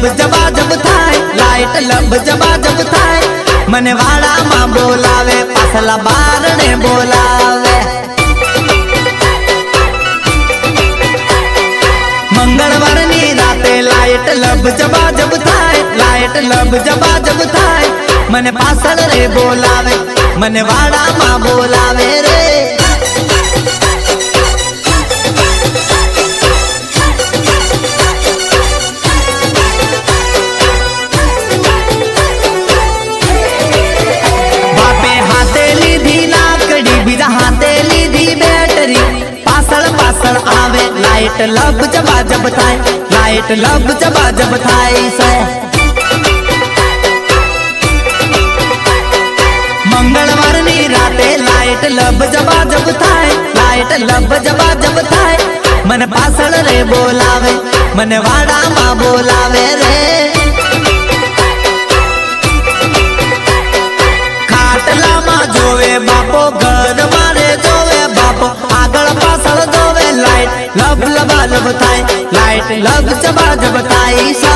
લબ જબા જબ થાય લાઈટ લબ જબા જબ થાય મને વાડામાં બોલાવે પાછલા બારણે બોલાવે મંગળવારની રાતે લાઈટ લબ જબા જબ થાય લાઈટ લબ જબા જબ થાય મને પાછળ રે બોલાવે મને વાડામાં બોલાવે રે लाइट लव जबा जब थाए लाइट लव जबा जब थाए, सा। मंगलवार नी राते लाइट लव जबा जब थाए लाइट लव जबा जब थाए। मन पासल रे बोलावे, मन वाडा मा बोलावे रे। खाटला मा जोवे बापो लव लबा लब थाए, लाइट लव चबा जब थाई सा।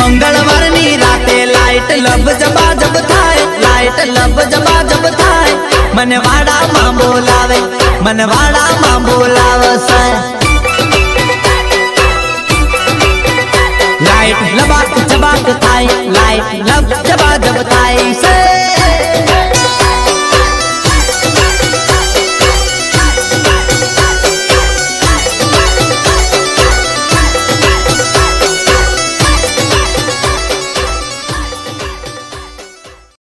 मंगलवार नी राते लाइट लव जबा जब थाए, लाइट लव जबा जब थाए। मनवाड़ा माँ बोलावे, मनवाड़ा माँ बोलावे सा। लाइट लबा जबा थाए, लाइट लव जबा जब थाए।